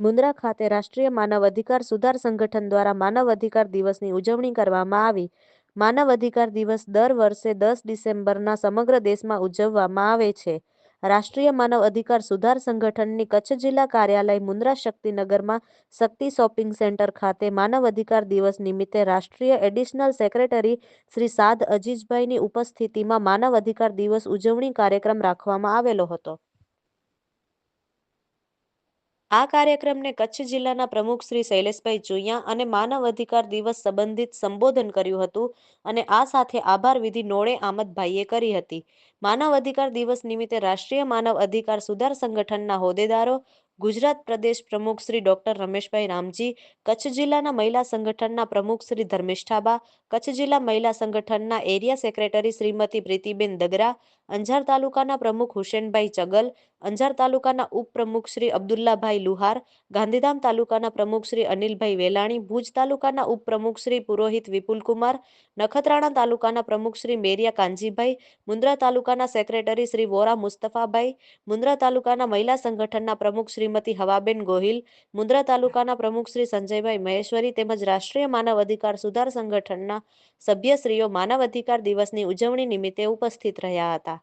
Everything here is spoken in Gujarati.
મુન્દ્રા ખાતે રાષ્ટ્રીય માનવ અધિકાર સુધાર સંગઠન દ્વારા માનવ અધિકાર દિવસની ઉજવણી કરવામાં આવી. માનવ અધિકાર દિવસ દર વર્ષે દસ ડિસેમ્બરના સમગ્ર દેશમાં ઉજવવામાં આવે છે. રાષ્ટ્રીય માનવ અધિકાર સુધાર સંગઠનની કચ્છ જિલ્લા કાર્યાલય મુન્દ્રા શક્તિનગરમાં શક્તિ શોપિંગ સેન્ટર ખાતે માનવ અધિકાર દિવસ નિમિત્તે રાષ્ટ્રીય એડિશનલ સેક્રેટરી શ્રી સાદ અજીજભાઈની ઉપસ્થિતિમાં માનવ અધિકાર દિવસ ઉજવણી કાર્યક્રમ રાખવામાં આવેલો હતો. આ કાર્યક્રમને કચ્છ જિલ્લાના પ્રમુખ શ્રી શૈલેષભાઈ ચુયા અને માનવ અધિકાર દિવસ સંબંધિત સંબોધન કર્યું હતું અને આ સાથે આભાર વિધિ નોળે આમદભાઈએ કરી હતી. માનવ અધિકાર દિવસ નિમિત્તે રાષ્ટ્રીય માનવ અધિકાર સુધાર સંગઠનના હોદ્દેદારો ગુજરાત પ્રદેશ પ્રમુખ શ્રી ડોક્ટર રમેશભાઈ રામજી, કચ્છ જિલ્લાના મહિલા સંગઠનના પ્રમુખ શ્રી ધર્મિષ્ઠાબા કચ્છ જિલ્લા મહિલા સંગઠનના એરિયા સેક્રેટરી શ્રીમતી પ્રીતિબેન દગરા, અંજાર તાલુકાના પ્રમુખ હુસેનભાઈ ચગલ, અંજાર તાલુકાના ઉપપ્રમુખ શ્રી અબ્દુલ્લાભાઈ લુહાર, ગાંધીધામ તાલુકાના પ્રમુખ શ્રી અનિલભાઈ વેલાણી, ભુજ તાલુકાના ઉપપ્રમુખ શ્રી પુરોહિત વિપુલકુમાર, નખત્રાણા તાલુકાના પ્રમુખ શ્રી મેરિયા કાનજીભાઈ, મુન્દ્રા તાલુકાના સેક્રેટરી શ્રી વોરા મુસ્તફાભાઈ, મુન્દ્રા તાલુકાના મહિલા સંગઠનના પ્રમુખ શ્રીમતી હવાબેન ગોહિલ, મુન્દ્રા તાલુકાના પ્રમુખ શ્રી સંજયભાઈ મહેશ્વરી તેમજ રાષ્ટ્રીય માનવ અધિકાર સુધાર સંગઠનના સભ્યશ્રીઓ માનવ અધિકાર દિવસની ઉજવણી નિમિત્તે ઉપસ્થિત રહ્યા હતા.